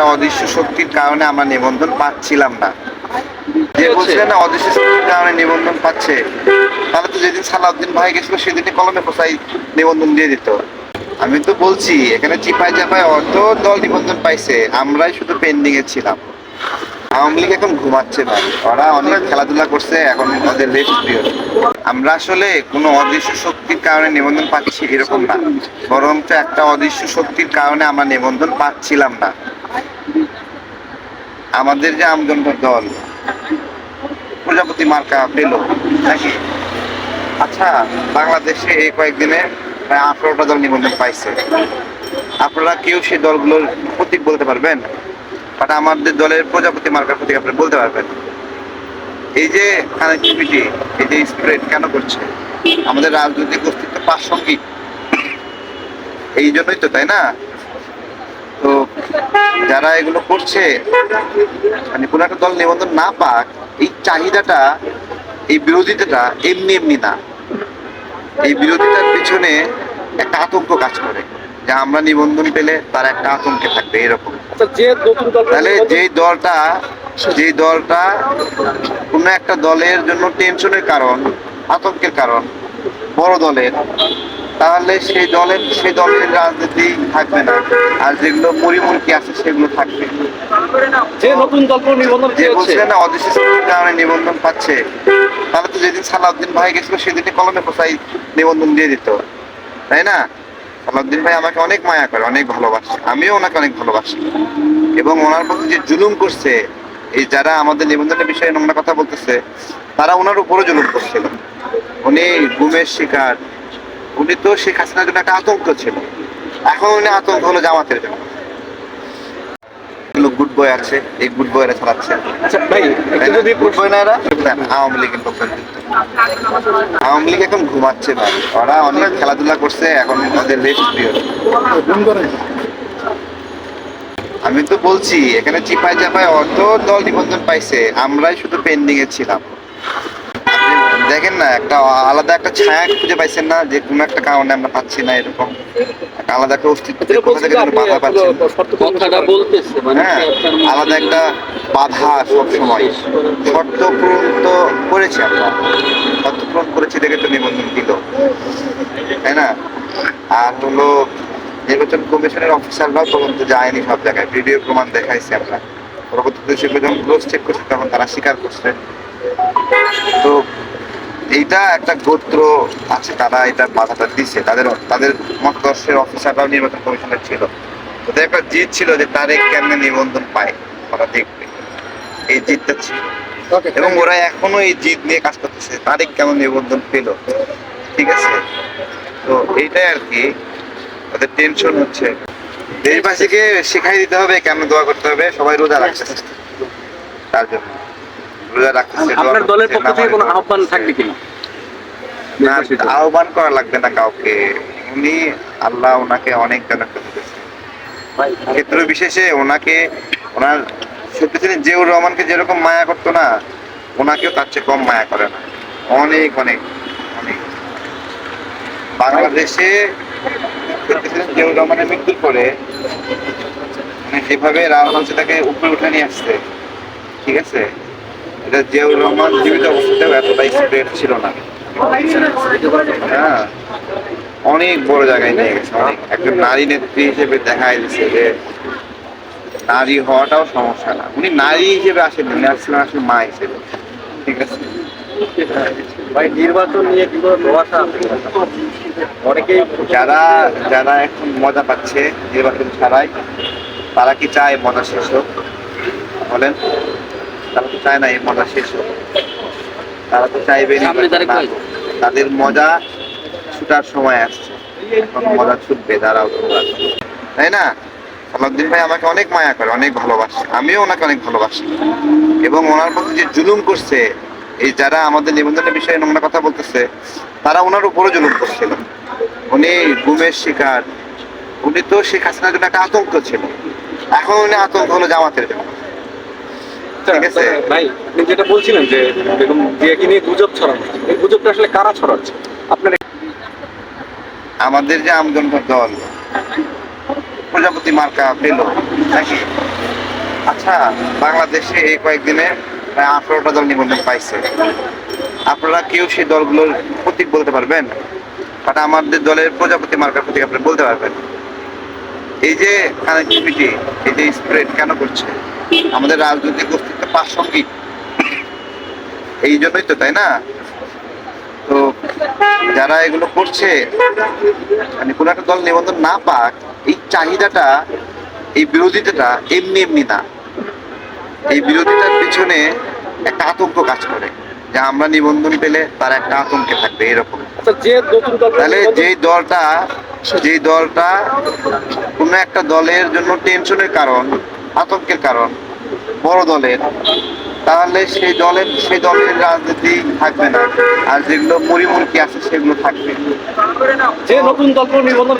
একটা অদৃশ্য শক্তির কারণে আমরা নিবন্ধন পাচ্ছিলাম না। যে? বলছে না অদৃশ্য শক্তির কারণে নিবন্ধন পাচ্ছে তাহলে তো যেদিন সালাউদ্দিন ভাই গেছিল সেদিনই কলমে কোথায় নিবন্ধন দিয়ে দিত। আমি তো বলছি এখানে চিপাই চাপাই অর্ধ দল নিবন্ধন পাইছে আমরাই শুধু পেন্ডিং এ ছিলাম। আওয়ামী লীগ এখন ঘুমাচ্ছে ভাই ওরা অনেক খেলাধুলা করছে এখন ওদের রেস্ট পিরিয়ড আমরা আসলে কোনো অদৃশ্য শক্তির কারণে নিবন্ধন পাচ্ছি এরকম না বরঞ্চ একটা অদৃশ্য শক্তির কারণে আমরা নিবন্ধন পাচ্ছিলাম না। আমাদের যে আমজনতার দল, প্রজাপতি মার্কা পেল নাকি? আচ্ছা বাংলাদেশে এই কয়েকদিনে প্রায় আঠারোটা দল নিবন্ধন পাইছে। আপনারা কেউ সেই দলগুলোর প্রতীক বলতে পারবেন? বাট আমাদের দলের প্রজাপতি মার্কার প্রতীক আপনি বলতে পারবেন? এই যে কানেক্টিভিটি এই যে স্প্রেড কেন করছে? আমাদের রাজনৈতিক অস্তিত্ব প্রাসঙ্গিক এই জন্যই তো, তাই না? যারা এগুলো করছে মানে কোনো একটা দল নিবন্ধন না পাক এই চাহিদাটা এই বিরোধিতাটা এমনি এমনি না। এই বিরোধিতার পিছনে একটা আতঙ্ক কাজ করে যে আমরা নিবন্ধন পেলে তার একটা আতঙ্কে থাকবে এরকম। আচ্ছা যে তাহলে যেই দলটা যেই দলটা কোনো একটা দলের জন্য টেনশনের কারণ আতঙ্কের কারণ বড় দলের তাহলে সেই দলের সেই দলের রাজনীতি থাকবে না। আর যেগুলো মরিমুরকি আছে সেগুলো থাকবে। যে নতুন দল নিবন্ধন যে বলছে না অদৃশ্য শক্তির কারণে নিবন্ধন পাচ্ছে তাহলে তো যেদিন সালাউদ্দিন ভাই গেছিল সেদিনই কলমে কোথায় নিবন্ধন দিয়ে দিত। তাই না? সালাউদ্দিন ভাই আমাকে অনেক মায়া করে অনেক ভালোবাসে। আমিও ওনাকে অনেক ভালোবাসি। এবং ওনার প্রতি যে জুলুম করছে এই যারা আমাদের নিবন্ধনের বিষয়ে নোংরা কথা বলতেছে তারা ওনার উপরও জুলুম করছিল। উনি গুমের শিকার উনি তো শেখ হাসিনার জন্য একটা আতঙ্ক ছিল। এখন উনি আতঙ্ক হলো জামাতের জন্য। গুড বয় আছে এই গুড বয়রা চালাচ্ছে। আচ্ছা ভাই যদি গুড বয় না এরা? আওয়ামী লীগের পক্ষে আওয়ামী লীগ এখন ঘুমাচ্ছে ভাই। ওরা অনেক খেলাধুলা করছে এখন ওদের রেস্ট পিরিয়ড আমি তো বলছি এখানে চিপাই চাপাই অত দল নিবন্ধন পাইছে আমরাই শুধু পেন্ডিং এ ছিলাম। দেখেন না একটা আলাদা একটা ছায়া খুঁজে পাইছেন না যে কোনো একটা কারণে আমরা পাচ্ছি না এরকম। একটা আলাদা একটা অস্তিত্ব কোথা থেকে বাধা পাচ্ছেন মানে হ্যাঁ আলাদা একটা বাধা সব সময় শর্ত পূরণ তো করেছি আমরা। শর্ত পূরণ করেছি দেখে তো নিবন্ধন দিল। তাই না? আর হলো নির্বাচন কমিশনের অফিসাররাও তদন্ত যায়নি সব জায়গায়। ভিডিও প্রমাণ দেখাইছি আমরা। পরবর্তীতে সেগুলো যখন ক্লোজ চেক করছে তখন তারা স্বীকার করছে। তো এইটা একটা গোত্র আছে তারা এটা বাধাটা দিচ্ছে তাদের তাদের মতাদর্শের অফিসাররাও নির্বাচন কমিশনের ছিল। ওদের একটা জিত ছিল যে তারেক কেমনে নিবন্ধন পায় ওরা দেখবে। এই জিতটা ছিল। এবং ওরা এখনও এই জিত নিয়ে কাজ করতেছে তারেক কেমন নিবন্ধন পেল। ঠিক আছে? তো এইটাই আর কি। ওদের টেনশন হচ্ছে। দেশবাসীকে শেখাই দিতে হবে কেমন দোয়া করতে হবে সবাই রোজা রাখছে। তার জন্য। রোজা রাখতেছে আপনার দলের পক্ষ থেকে কোনো আহ্বান থাকবে কিনা না আহ্বান করা লাগবে না কাউকে। উনি আল্লাহ ওনাকে অনেক জনক ক্ষেত্র বিশেষে ওনাকে ওনার সত্যি জিয়াউর রহমানকে যেরকম মায়া করতো না ওনাকেও তার চেয়ে কম মায়া করে না। অনেক অনেক অনেক। বাংলাদেশে জিয়াউর রহমানের মৃত্যুর পরে মানে যেভাবে রাজবংশে তাকে উপরে উঠে নিয়ে আসছে ঠিক আছে? এটা জিয়াউর রহমান জীবিত অবস্থাতেও এতটাই স্প্রেড ছিল না। হ্যাঁ অনেক বড় জায়গায় নিয়ে গেছে অনেক। একজন নারী নেত্রী হিসেবে দেখাই দিচ্ছে যে নারী হওয়াটাও সমস্যা না। উনি নারী হিসেবে আসেন উনি আসছিলেন আসলে মা হিসেবে। ঠিক আছে? ভাই নির্বাচন নিয়ে ধোয়াশা অনেকেই যারা যারা এখন মজা পাচ্ছে নির্বাচন ছাড়াই তারা কি চায় মজা শেষ হোক? বলেন। তারা তো চায় না এই মজা শেষ হোক। তারা তো চাইবে তাদের মজা ছুটার সময় আসছে। এখন মজা ছুটবে দাঁড়াও তোমরা তাই না? সালাউদ্দিন ভাই আমাকে অনেক মায়া করে অনেক ভালোবাসে। আমিও ওনাকে অনেক ভালোবাসি। এবং ওনার প্রতি যে জুলুম করছে এই যারা আমাদের নিবন্ধনের বিষয়ে নোংরা কথা বলতেছে তারা ওনার উপরও জুলুম করছিল। উনি গুমের শিকার। উনি তো শেখ হাসিনার জন্য একটা আতঙ্ক ছিল। এখন উনি আতঙ্ক হলো জামাতের জন্য। ঠিক আছে। ভাই আপনি যেটা বলছিলেন যে বেগম জিয়াকে নিয়ে গুজব ছড়ানো এই গুজবটা আসলে কারা ছড়াচ্ছে? আপনার আমাদের যে আমজনতার দল প্রজাপতি মার্কা পেল নাকি? আচ্ছা বাংলাদেশে এই কয়েকদিনে প্রায় আঠারোটা দল নিবন্ধন পাইছে। আপনারা কেউ সেই দলগুলোর প্রতীক বলতে পারবেন? বাট আমাদের দলের প্রজাপতি মার্কার প্রতীক আপনি বলতে পারবেন? এই যে কানেক্টিভিটি এই যে স্প্রেড কেন করছে? আমাদের রাজনৈতিক অস্তিত্ব প্রাসঙ্গিক। এই জন্যই তো, তাই না? তো যারা এগুলো করছে মানে কোনো একটা দল নিবন্ধন না পাক, এই চাহিদাটা, এই বিরোধিতাটা এমনি এমনি না। এই বিরোধিতার পিছনে একটা আতঙ্ক কাজ করে। যে আমরা নিবন্ধন পেলে তার একটা আতঙ্কে থাকবে এরকম। আচ্ছা যে তাহলে যেই দলটা যেই দলটা কোনো একটা দলের জন্য টেনশনের কারণ আতঙ্কের কারণ বড় দলের তাহলে সেই দলের সেই দলের রাজনীতি থাকবে না। আর যেগুলো পরিমূর্তি আছে সেগুলো থাকবে। যে নতুন দলগুলো নিবন্ধন